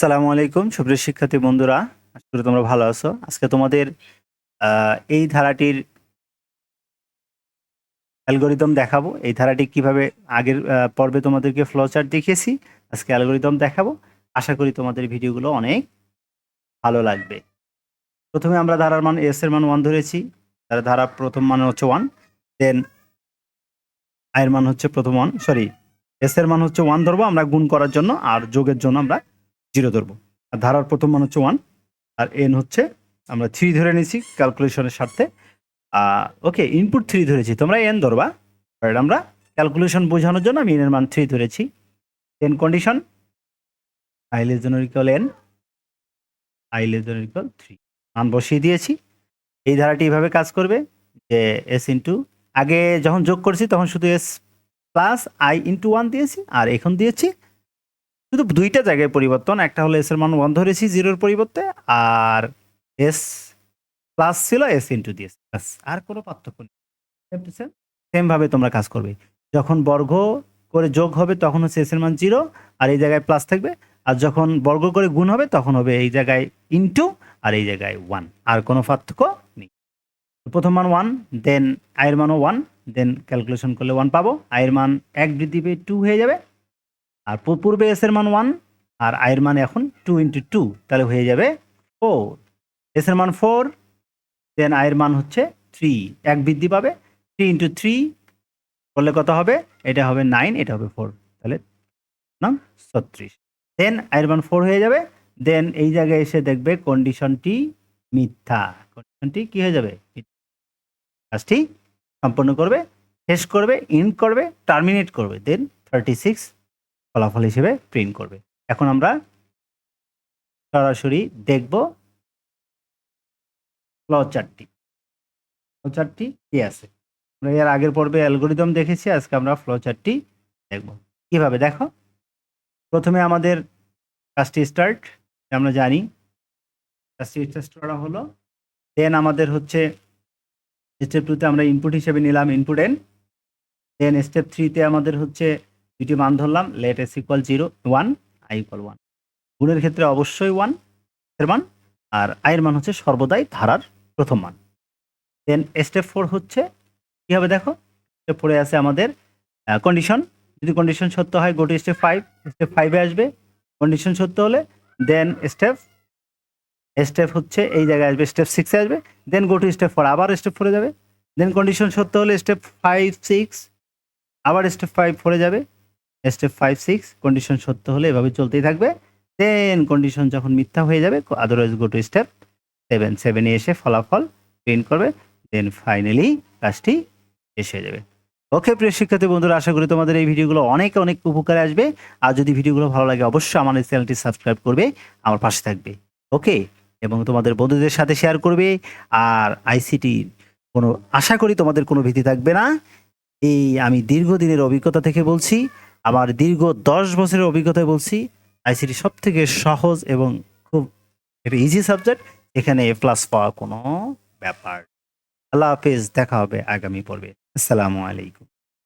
আসসালামু আলাইকুম, সুপ্রিয় শিক্ষার্থী বন্ধুরা। আশা করি তোমরা ভালো আছো। আজকে তোমাদের এই ধারাটির অ্যালগোরিদম দেখাবো। এই ধারাটি কীভাবে আগের পর্বে তোমাদেরকে ফ্লোচার্ট দেখিয়েছি, আজকে অ্যালগোরিদম দেখাবো। আশা করি তোমাদের ভিডিওগুলো অনেক ভালো লাগবে। প্রথমে আমরা ধারার মান এস এর মান ওয়ান ধরেছি। তার ধারা প্রথম মান হচ্ছে ওয়ান দেন আয়ের মান হচ্ছে প্রথম ওয়ান সরি এস এর মান হচ্ছে ওয়ান ধরবো আমরা গুণ করার জন্য, আর যোগের জন্য আমরা জিরো ধরবো। আর ধারার প্রথম মান হচ্ছে ওয়ান আর এন হচ্ছে, আমরা থ্রি ধরে নিয়েছি ক্যালকুলেশনের স্বার্থে। ওকে ইনপুট থ্রি ধরেছি, তোমরা এন ধরবা। বাট আমরা ক্যালকুলেশন বোঝানোর জন্য আমি এনের মান থ্রি ধরেছি। N condition I less than equal N I less than equal three মান বসিয়ে দিয়েছি। এই ধারাটি এইভাবে কাজ করবে যে এস ইন্টু আগে যখন যোগ করছি তখন শুধু S plus I into one দিয়েছি, আর এখন দিয়েছি শুধু দুইটা জায়গায় পরিবর্তন একটা হলো এস এর মান ওয়ান ধরেছি জিরোর পরিবর্তে আর এস প্লাস ছিল এস ইন্টু দিয়েছি ব্যাস, আর কোনো পার্থক্য নেই। সেম ভাবে তোমরা কাজ করবে। যখন বর্গ করে যোগ হবে তখন হচ্ছে এস এর মান জিরো আর এই জায়গায় প্লাস থাকবে আর যখন বর্গ করে গুণ হবে তখন হবে এই জায়গায় ইন্টু আর এই জায়গায় ওয়ান আর কোনো পার্থক্য নেই। প্রথম মান ওয়ান দেন আয়ের মানও ওয়ান দেন ক্যালকুলেশন করলে ওয়ান পাবো আয়ের মান এক বৃদ্ধি পেয়ে টু হয়ে যাবে আর পূর্বে এস এর মান ওয়ান আর আয়ের মান এখন টু ইন্টু টু তাহলে হয়ে যাবে ফোর এস এর মান ফোর দেন আয়ের মান হচ্ছে থ্রি এক বৃদ্ধি পাবে থ্রি ইন্টু থ্রি করলে কত হবে? এটা হবে নাইন এটা হবে ফোর তাহলে নাম ছত্রিশ। দেন আয়ের মান ফোর হয়ে যাবে দেন এই জায়গায় এসে দেখবে কন্ডিশনটি মিথ্যা। কন্ডিশনটি কি হয়ে যাবে? কাজটি সম্পন্ন করবে, শেষ করবে ইন্ড করবে টার্মিনেট করবে। দেন থার্টি সিক্স ফলাফল হিসেবে প্রিন্ট করবে। এখন আমরা সরাসরি দেখব ফ্লো চার্টটি ফ্লো চার্টটি কি আছে? আমরা এর আগের পর্বে অ্যালগোরিদম দেখেছি, আজকে আমরা ফ্লো চার্টটি দেখব। কীভাবে? দেখো, প্রথমে আমাদের কাজটি স্টার্ট আমরা জানি। কাজটি স্টার্ট করা হলো দেন আমাদের হচ্ছে স্টেপ টুতে আমরা ইনপুট হিসেবে নিলাম ইনপুট এন দেন স্টেপ থ্রিতে আমাদের হচ্ছে দুটি মান ধরলাম let S equal zero one I equal one গুণের ক্ষেত্রে অবশ্যই ওয়ানের মান, আর আয়ের মান হচ্ছে সর্বদাই ধারার প্রথম মান। দেন স্টেপ ফোর হচ্ছে, কী হবে দেখো? স্টেপ ফোরে আছে আমাদের কন্ডিশন যদি কন্ডিশন সত্য হয় go to step five step ফাইভে আসবে। কন্ডিশন সত্য হলে দেন স্টেপ স্টেপ হচ্ছে এই জায়গায় আসবে স্টেপ সিক্সে আসবে। Then go to step four আবার স্টেপ ফোরে যাবে। দেন কন্ডিশন সত্য হলে স্টেপ ফাইভ সিক্স আবার স্টেপ ফাইভ ফোরে যাবে। স্টেপ ফাইভ সিক্স কন্ডিশন সত্য হলে এভাবে চলতেই থাকবে। দেন কন্ডিশন যখন মিথ্যা হয়ে যাবে otherwise go to step seven সেভেনে এসে ফলাফল প্রিন্ট করবে দেন ফাইনালি কাজটি শেষ হয়ে যাবে। ওকে প্রিয় শিক্ষার্থী বন্ধুরা, আশা করি তোমাদের এই ভিডিওগুলো অনেক অনেক উপকারে আসবে। আর যদি ভিডিওগুলো ভালো লাগে, অবশ্যই আমার এই চ্যানেলটি সাবস্ক্রাইব করবে, আমার পাশে থাকবে। ওকে এবং তোমাদের বন্ধুদের সাথে শেয়ার করবে। আর আইসিটি কোনো, আশা করি তোমাদের কোনো ভীতি থাকবে না। এই আমি দীর্ঘদিনের অভিজ্ঞতা থেকে বলছি। আমার দীর্ঘ দশ বছরের অভিজ্ঞতায় বলছি, আইসিটি সব থেকে সহজ এবং খুব এটা ইজি সাবজেক্ট এখানে এ প্লাস পাওয়া কোনো ব্যাপার। আল্লাহ হাফেজ, দেখা হবে আগামী পর্বে। আসসালামু আলাইকুম।